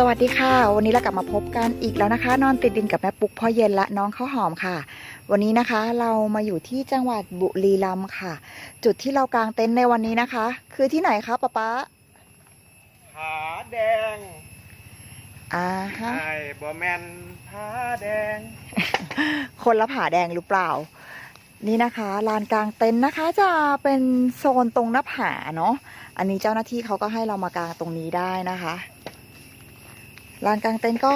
สวัสดีค่ะ วันนี้เรากลับมาพบกันอีกแล้วนะคะ นอนติดดินกับแม่ปุ๊กพ่อเย็นและน้องข้าวหอมค่ะ วันนี้นะคะเรามาอยู่ที่จังหวัดบุรีรัมย์ค่ะ จุดที่เรากางเต็นท์ในวันนี้นะคะ คือที่ไหนคะป๊าป๊าผาแดงอ่าฮะไอ้บอแมนผาแดง คนละผาแดงหรือเปล่า นี่นะคะลานกลางเต็นท์นะคะ จะเป็นโซนตรงหน้าผาเนาะอันนี้เจ้าหน้าที่เขาก็ให้เรามากางตรงนี้ได้นะคะ ลานกลางเต็นท์ก็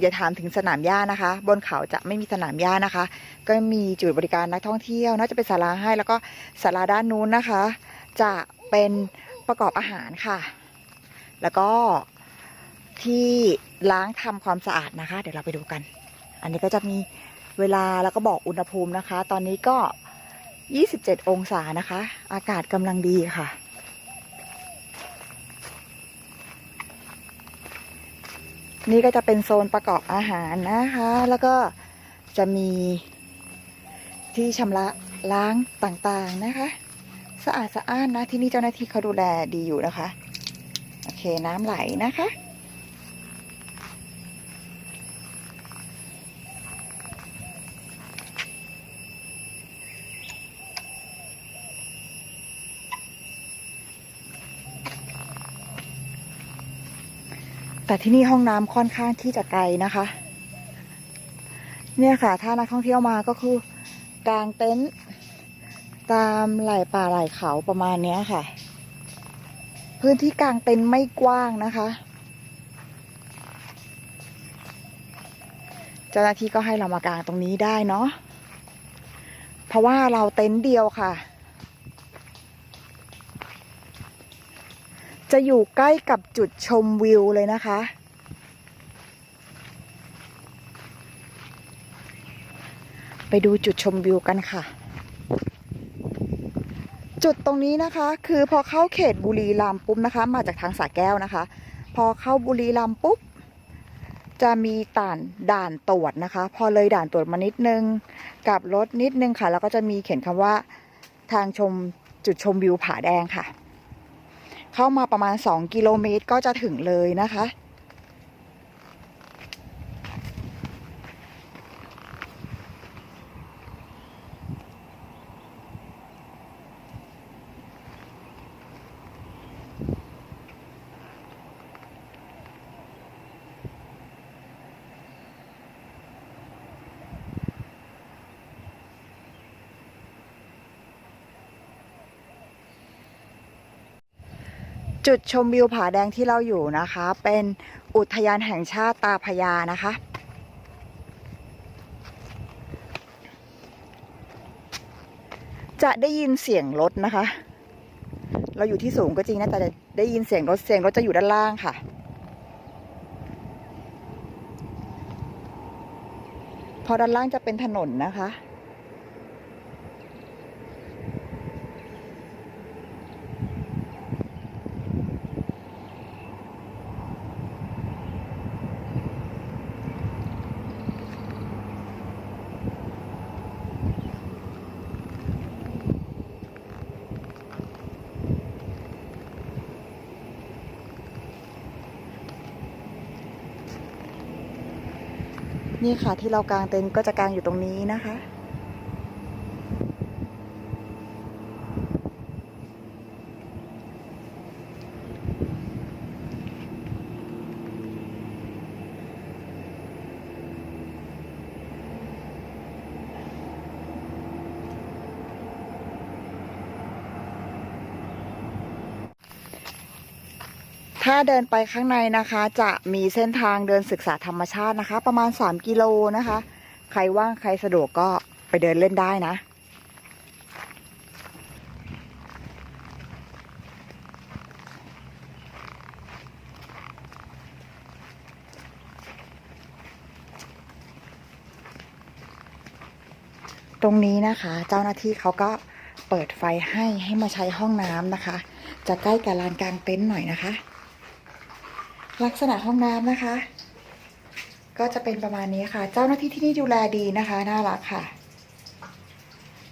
อย่าถามถึงสนามหญ้านะคะ บนเขาจะไม่มีสนามหญ้านะคะ ก็มีจุดบริการนักท่องเที่ยวน่าจะเป็นศาลาให้แล้วก็ศาลาด้านนู้นนะคะ จะเป็นประกอบอาหารค่ะ แล้วก็ที่ล้างทำความสะอาดนะคะ เดี๋ยวเราไปดูกัน อันนี้ก็จะมีเวลาแล้วก็บอกอุณหภูมินะคะ ตอนนี้ก็ 27 องศานะคะ อากาศกำลังดีค่ะ นี่ก็จะเป็นโซนประกอบอาหารนะคะ แล้วก็จะมีที่ชำระล้างต่างๆนะคะ สะอาดสะอ้านนะที่นี่เจ้าหน้าที่เขาดูแลดีอยู่นะคะ โอเคน้ำไหลนะคะ แต่ที่นี่ห้องน้ำค่อนข้างที่จะไกลนะคะ เนี่ยค่ะ ถ้านักท่องเที่ยวมาก็คือกางเต็นท์ตามไหล่ป่าไหล่เขาประมาณเนี้ยค่ะ พื้นที่กางเต็นท์ไม่กว้างนะคะเจ้าหน้าที่ก็ให้เรามากางตรงนี้ได้เนาะเพราะว่าเราเต็นท์เดียวค่ะ จะอยู่ใกล้กับจุดชมวิวเลยนะคะ ไปดูจุดชมวิวกันค่ะ จุดตรงนี้นะคะ คือพอเข้าเขตบุรีรัมย์ปุ๊บนะคะ มาจากทางสาแก้วนะคะ พอเข้าบุรีรัมย์ปุ๊บจะมีด่านด่านตรวจนะคะ พอเลยด่านตรวจมานิดนึงกับรถนิดนึงค่ะ แล้วก็จะมีเขียนคำว่าทางชมจุดชมวิวผาแดงค่ะ เข้ามาประมาณ 2 กิโลเมตรก็จะถึงเลยนะคะ จุดชมวิวผาแดงที่เราอยู่นะคะ เป็นอุทยานแห่งชาติตาพะยานะคะ จะได้ยินเสียงรถนะคะ เราอยู่ที่สูงก็จริงนะแต่ได้ยินเสียงรถเสียงรถจะอยู่ด้านล่างค่ะ พอด้านล่างจะเป็นถนนนะคะ นี่ค่ะที่เรากางเต็นท์ก็จะกางอยู่ตรงนี้นะคะ ถ้าเดินไปข้างในนะคะ จะมีเส้นทางเดินศึกษาธรรมชาตินะคะ ประมาณ 3 กิโลนะคะ ใครว่างใครสะดวกก็ไปเดินเล่นได้นะตรงนี้นะคะ เจ้าหน้าที่เขาก็เปิดไฟให้ให้มาใช้ห้องน้ำนะคะ จะใกล้กับลานกลางเต็นท์หน่อยนะคะ ลักษณะห้องน้ำนะคะ ก็จะเป็นประมาณนี้ค่ะ เจ้าหน้าที่ที่นี่ดูแลดีนะคะ น่ารักค่ะ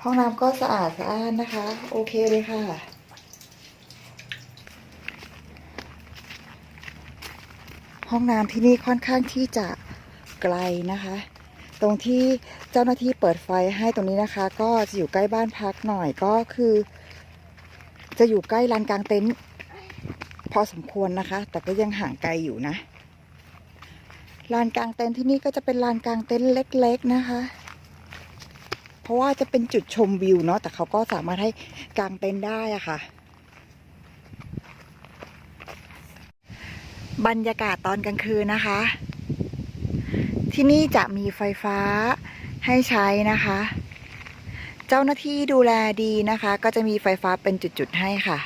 ห้องน้ำก็สะอาดสะอ้านนะคะ โอเคเลยค่ะห้องน้ำที่นี่ค่อนข้างที่จะไกลนะคะ ตรงที่เจ้าหน้าที่เปิดไฟให้ตรงนี้นะคะ ก็จะอยู่ใกล้บ้านพักหน่อยก็คือ จะอยู่ใกล้ลานกลางเต็นท์ พอสมควรนะคะ แต่ก็ยังห่างไกลอยู่นะลานกลางเต็นท์ที่นี่ก็จะเป็นลานกลางเต็นท์เล็ก ๆนะคะ เพราะว่าจะเป็นจุดชมวิวเนาะแต่เขาก็สามารถให้กลางเต็นท์ได้อะค่ะ บรรยากาศตอนกลางคืนนะคะ ที่นี่จะมีไฟฟ้าให้ใช้นะคะ เจ้าหน้าที่ดูแลดีนะคะ ก็จะมีไฟฟ้าเป็นจุดๆให้ค่ะ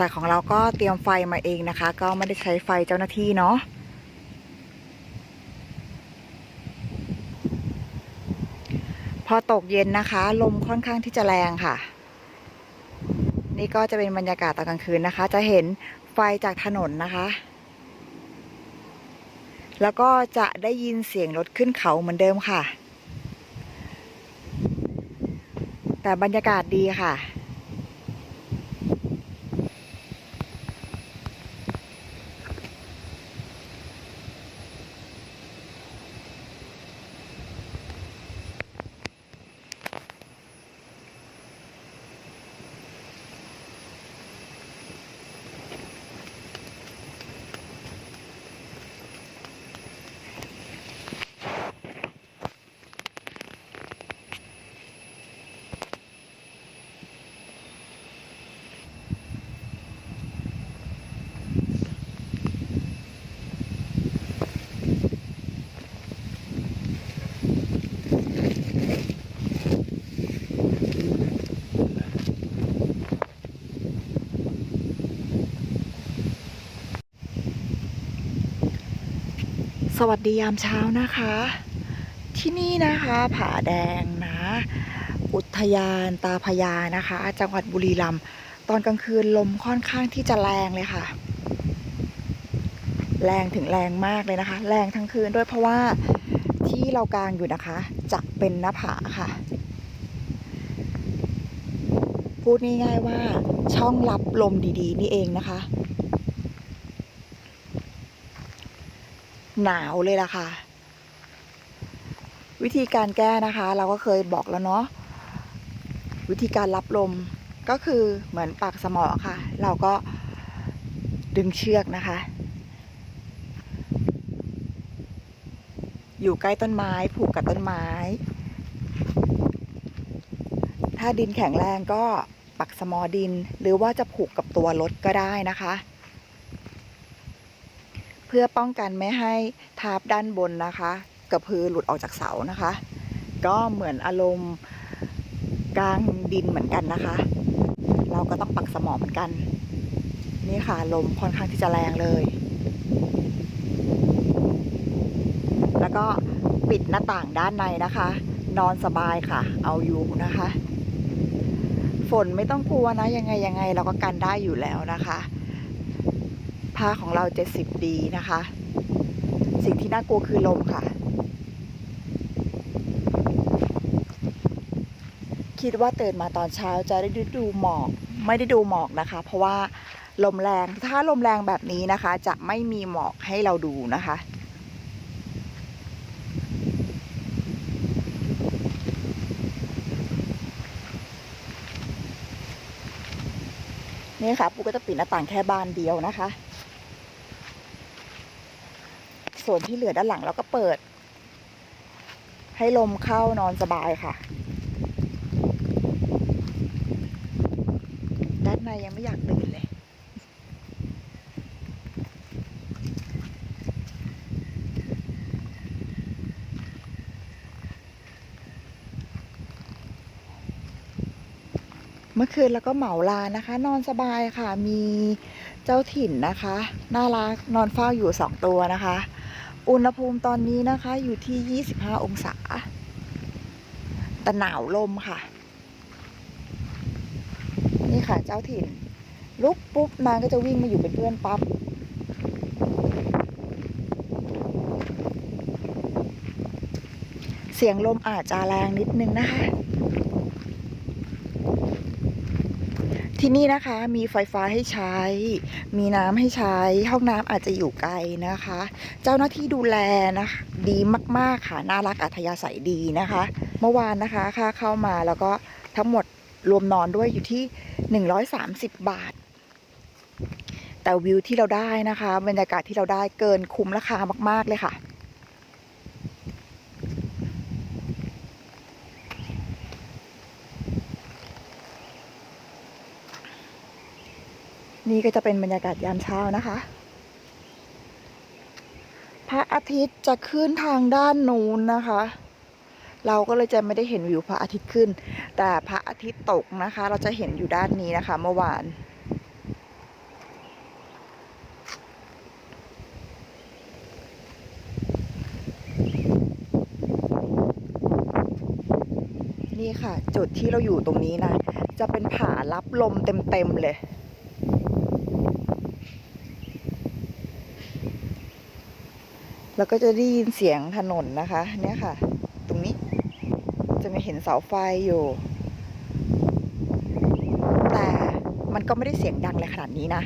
แต่ของเราก็เตรียมไฟมาเองนะคะ ก็ไม่ได้ใช้ไฟเจ้าหน้าที่เนาะพอตกเย็นนะคะ ลมค่อนข้างที่จะแรงค่ะ นี่ก็จะเป็นบรรยากาศตอนกลางคืนนะคะ จะเห็นไฟจากถนนนะคะ แล้วก็จะได้ยินเสียงรถขึ้นเขาเหมือนเดิมค่ะ แต่บรรยากาศดีค่ะ สวัสดียามเช้านะคะ ที่นี่นะคะผาแดงนะ อุทยานตาพญานะคะ จังหวัดบุรีรัมย์ตอนกลางคืนลมค่อนข้างที่จะแรงเลยค่ะ แรงถึงแรงมากเลยนะคะ แรงทั้งคืนด้วยเพราะว่าที่เรากางอยู่นะคะจะเป็นหน้าผาค่ะ พูดง่ายๆว่าช่องรับลมดีๆ นี่เองนะคะ หนาวเลยล่ะค่ะ วิธีการแก้นะคะ เราก็เคยบอกแล้วเนาะวิธีการรับลมก็คือเหมือนปากสมอค่ะ เราก็ดึงเชือกนะคะ อยู่ใกล้ต้นไม้ผูกกับต้นไม้ ถ้าดินแข็งแรงก็ปักสมอดิน หรือว่าจะผูกกับตัวรถก็ได้นะคะ เพื่อป้องกันไม่ให้ทาบด้านบนนะคะ กระพือหลุดออกจากเสานะคะ ก็เหมือนอารมณ์กลางดินเหมือนกันนะคะ เราก็ต้องปักสมอเหมือนกัน นี่ค่ะลมค่อนข้างที่จะแรงเลย แล้วก็ปิดหน้าต่างด้านในนะคะ นอนสบายค่ะ เอาอยู่นะคะ ฝนไม่ต้องกลัวนะยังไงยังไงเราก็กันได้อยู่แล้วนะคะ ผ้าของเรา 70ดีนะคะ สิ่งที่น่ากลัวคือลมค่ะ คิดว่าตื่นมาตอนเช้าจะได้ดูหมอก ไม่ได้ดูหมอกนะคะ เพราะว่าลมแรง ถ้าลมแรงแบบนี้นะคะ จะไม่มีหมอกให้เราดูนะคะ นี่ค่ะปูก็จะปิดหน้าต่างแค่บานเดียวนะคะ ส่วนที่เหลือด้านหลังเราก็เปิด ให้ลมเข้านอนสบายค่ะ ด้านในยังไม่อยากตื่นเลย เมื่อคืนแล้วก็เหมาลานนะคะ นอนสบายค่ะมีเจ้าถิ่นนะคะ น่ารักนอนเฝ้าอยู่สองตัวนะคะ อุณหภูมิตอนนี้นะคะอยู่ที่ 25 องศา แต่หนาวลมค่ะ นี่ค่ะเจ้าถิ่น ลุกปุ๊บนางก็จะวิ่งมาอยู่เป็นเพื่อนปั๊บ เสียงลมอาจจะแรงนิดนึงนะคะ ที่นี่นะคะมีไฟฟ้าให้ใช้ มีน้ำให้ใช้ ห้องน้ำอาจจะอยู่ไกลนะคะ เจ้าหน้าที่ดูแลนะคะดีมาก ๆ ค่ะ น่ารักอัธยาศัยดีนะคะ เมื่อวานนะคะค่าเข้ามาแล้วก็ทั้งหมดรวมนอนด้วยอยู่ที่ 130 บาท แต่วิวที่เราได้นะคะ บรรยากาศที่เราได้เกินคุ้มราคามาก ๆ เลยค่ะ นี่ก็จะเป็นบรรยากาศยามเช้านะคะ พระอาทิตย์จะขึ้นทางด้านนู้นนะคะ เราก็เลยจะไม่ได้เห็นวิวพระอาทิตย์ขึ้น แต่พระอาทิตย์ตกนะคะ เราจะเห็นอยู่ด้านนี้นะคะ เมื่อวานนี่ค่ะ จุดที่เราอยู่ตรงนี้นะ จะเป็นผารับลมเต็มๆเลย แล้วก็จะได้ยินเสียงถนนนะคะ เนี่ยค่ะ ตรงนี้จะม่เห็นเสาไฟอยู่ แต่มันก็ไม่ได้เสียงดังเลยขนาดนี้นะ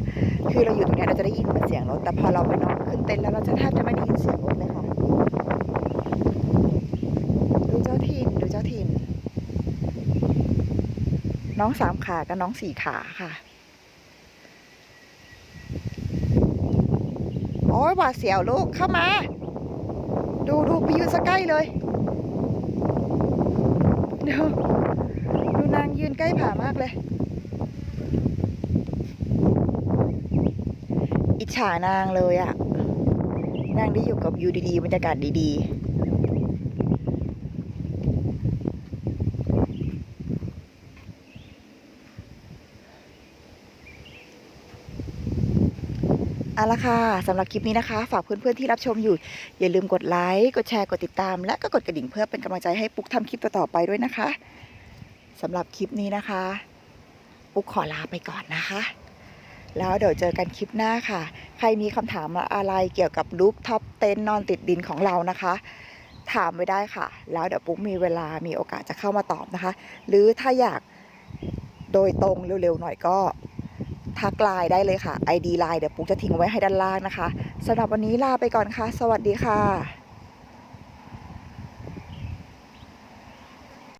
คือเราอยู่ตรงนี้เราจะได้ยินเป็นเสียงรถ แต่พอเราไปนอนขึ้นเต็นท์แล้วเราจะแทบจะไม่ได้ยินเสียงรถเลยค่ะ ดูเจ้าถิ่นดูเจ้าถิ่น น้องสามขากับน้องสี่ขาค่ะโอ้ยหวาดเสียวลูกเข้ามา ดูดูไปยืนสักใกล้เลยดูดูนางยืนใกล้ผามากเลย อิจฉานางเลยอะ่ะ นางได้อยู่กับยูดีๆบรรยากาศดีๆ เอาละค่ะสำหรับคลิปนี้นะคะ ฝากเพื่อนๆที่รับชมอยู่ อย่าลืมกดไลค์ กดแชร์ กดติดตาม และก็กดกระดิ่งเพื่อเป็นกำลังใจให้ปุ๊กทำคลิปต่อๆไปด้วยนะคะสำหรับคลิปนี้นะคะ ปุ๊กขอลาไปก่อนนะคะ แล้วเดี๋ยวเจอกันคลิปหน้าค่ะ ใครมีคำถามอะไรเกี่ยวกับรูปท็อปเต็นนอนติดดินของเรานะคะ ถามไว้ได้ค่ะ แล้วเดี๋ยวปุ๊กมีเวลามีโอกาสจะเข้ามาตอบนะคะ หรือถ้าอยากโดยตรงเร็วๆหน่อยก็ ทักไลน์ได้เลยค่ะ ID ไลน์เดี๋ยวปุ๊กจะทิ้งไว้ให้ด้านล่างนะคะสำหรับวันนี้ลาไปก่อนค่ะ สวัสดีค่ะ